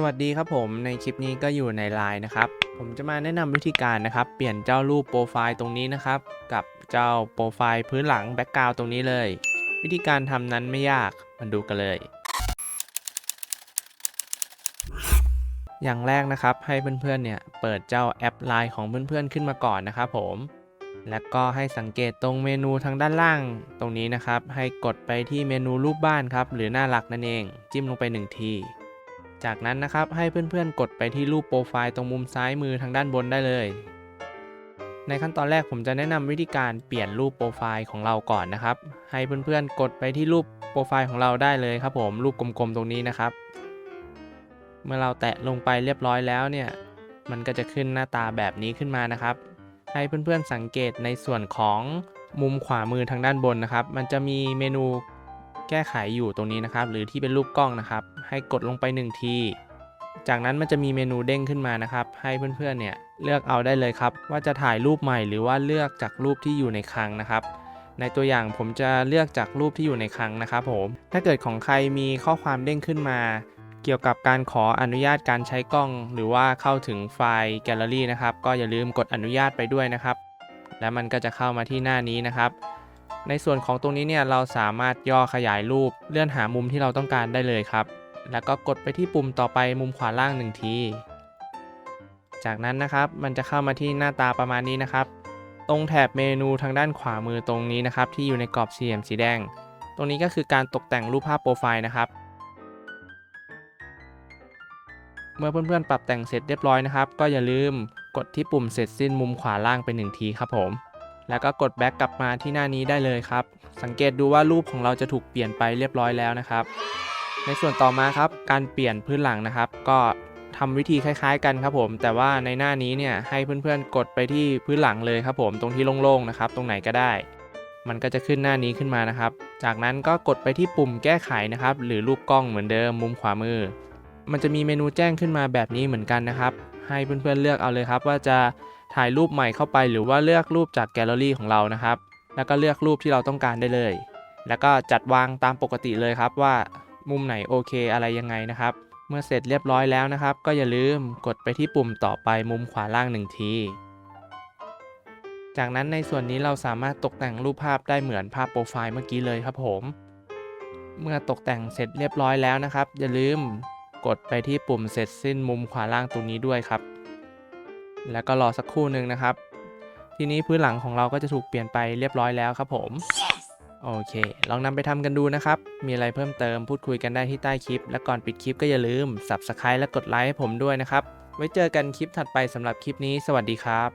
สวัสดีครับผมในคลิปนี้ก็อยู่ในไลน์นะครับ ผมจะมาแนะนำวิธีการนะครับ เปลี่ยนเจ้ารูปโปรไฟล์ตรงนี้นะครับ กับเจ้าโปรไฟล์พื้นหลังแบ็กกราวตรงนี้เลย วิธีการทำนั้นไม่ยากมาดูกันเลย อย่างแรกนะครับให้เพื่อนๆเนี่ยเปิดเจ้าแอปไลน์ของเพื่อนๆขึ้นมาก่อนนะครับผม แล้วก็ให้สังเกตตรงเมนูทางด้านล่างตรงนี้นะครับ ให้กดไปที่เมนูรูปบ้านครับ หรือหน้าหลักนั่นเอง จิ้มลงไปหนึ่งที จากนั้นนะครับให้เพื่อนๆ กดไปที่รูปโปรไฟล์ตรงมุมซ้ายมือทางด้านบนได้เลย ในขั้นตอนแรกผมจะแนะนำวิธีการเปลี่ยนรูปโปรไฟล์ของเราก่อนนะครับ ให้เพื่อนๆ กดไปที่รูปโปรไฟล์ของเราได้เลยครับผมรูปกลมๆตรงนี้นะครับ เมื่อเราแตะลงไปเรียบร้อยแล้วเนี่ยมันก็จะขึ้นหน้าตาแบบนี้ขึ้นมานะครับ ให้เพื่อนๆสังเกตในส่วนของมุมขวามือทางด้านบนนะครับ มันจะมีเมนู แก้ไขอยู่ตรงนี้นะครับ หรือที่เป็นรูปกล้องนะครับ ให้กดลงไป 1 ที จากนั้นมันจะมีเมนูเด้งขึ้นมานะครับ ให้เพื่อนๆเนี่ยเลือกเอาได้เลยครับ ว่าจะถ่ายรูปใหม่หรือว่าเลือกจากรูปที่อยู่ในคลังนะครับ ในตัวอย่างผมจะเลือกจากรูปที่อยู่ในคลังนะครับผม ถ้าเกิดของใครมีข้อความเด้งขึ้นมา เกี่ยวกับการขออนุญาตการใช้กล้อง หรือว่าเข้าถึงไฟล์แกลเลอรี่นะครับ ก็อย่าลืมกดอนุญาตไปด้วยนะครับ แล้วมันก็จะเข้ามาที่หน้านี้นะครับ ในส่วนของตรงนี้เนี่ยเราสามารถย่อขยายรูปเลื่อนหามุมที่เราต้องการได้เลยครับ แล้วก็กดไปที่ปุ่มต่อไปมุมขวาล่างหนึ่งที จากนั้นนะครับมันจะเข้ามาที่หน้าตาประมาณนี้นะครับ ตรงแถบเมนูทางด้านขวามือตรงนี้นะครับที่อยู่ในกรอบสี่เหลี่ยมสีแดง ตรงนี้ก็คือการตกแต่งรูปภาพโปรไฟล์นะครับเมื่อเพื่อนๆ ปรับแต่งเสร็จเรียบร้อยนะครับ ก็อย่าลืมกดที่ปุ่มเสร็จสิ้นมุมขวาล่างไปหนึ่งทีครับผม แล้วก็กดแบ็กกลับมาที่หน้านี้ได้เลยครับ สังเกตดูว่ารูปของเราจะถูกเปลี่ยนไปเรียบร้อยแล้วนะครับ ในส่วนต่อมาครับ การเปลี่ยนพื้นหลังนะครับ ก็ทำวิธีคล้ายๆกันครับผม แต่ว่าในหน้านี้เนี่ยให้เพื่อนๆ กดไปที่พื้นหลังเลยครับผมตรงที่โล่งๆนะครับ ตรงไหนก็ได้ มันก็จะขึ้นหน้านี้ขึ้นมานะครับ จากนั้นก็กดไปที่ปุ่มแก้ไขนะครับ หรือรูปกล้องเหมือนเดิมมุมขวามือ มันจะมีเมนูแจ้งขึ้นมาแบบนี้เหมือนกันนะครับ ให้เพื่อนๆเลือกเอาเลยครับว่าจะ ถ่ายรูปใหม่เข้าไปหรือว่าเลือกรูปจากแกลเลอรี่ของเรานะครับ แล้วก็เลือกรูปที่เราต้องการได้เลย แล้วก็จัดวางตามปกติเลยครับว่ามุมไหนโอเคอะไรยังไงนะครับ เมื่อเสร็จเรียบร้อยแล้วนะครับ ก็อย่าลืมกดไปที่ปุ่มต่อไปมุมขวาล่างหนึ่งที จากนั้นในส่วนนี้เราสามารถตกแต่งรูปภาพได้เหมือนภาพโปรไฟล์เมื่อกี้เลยครับผม เมื่อตกแต่งเสร็จเรียบร้อยแล้วนะครับ อย่าลืมกดไปที่ปุ่มเสร็จสิ้นมุมขวาล่างตรงนี้ด้วยครับ แล้วก็รอสักครู่หนึ่งนะครับ ทีนี้พื้นหลังของเราก็จะถูกเปลี่ยนไปเรียบร้อยแล้วครับผม โอเค ลองนำไปทำกันดูนะครับ มีอะไรเพิ่มเติมพูดคุยกันได้ที่ใต้คลิป และก่อนปิดคลิปก็อย่าลืม Subscribe และกดไลค์ให้ผมด้วยนะครับ ไว้เจอกันคลิปถัดไปสำหรับคลิปนี้ สวัสดีครับ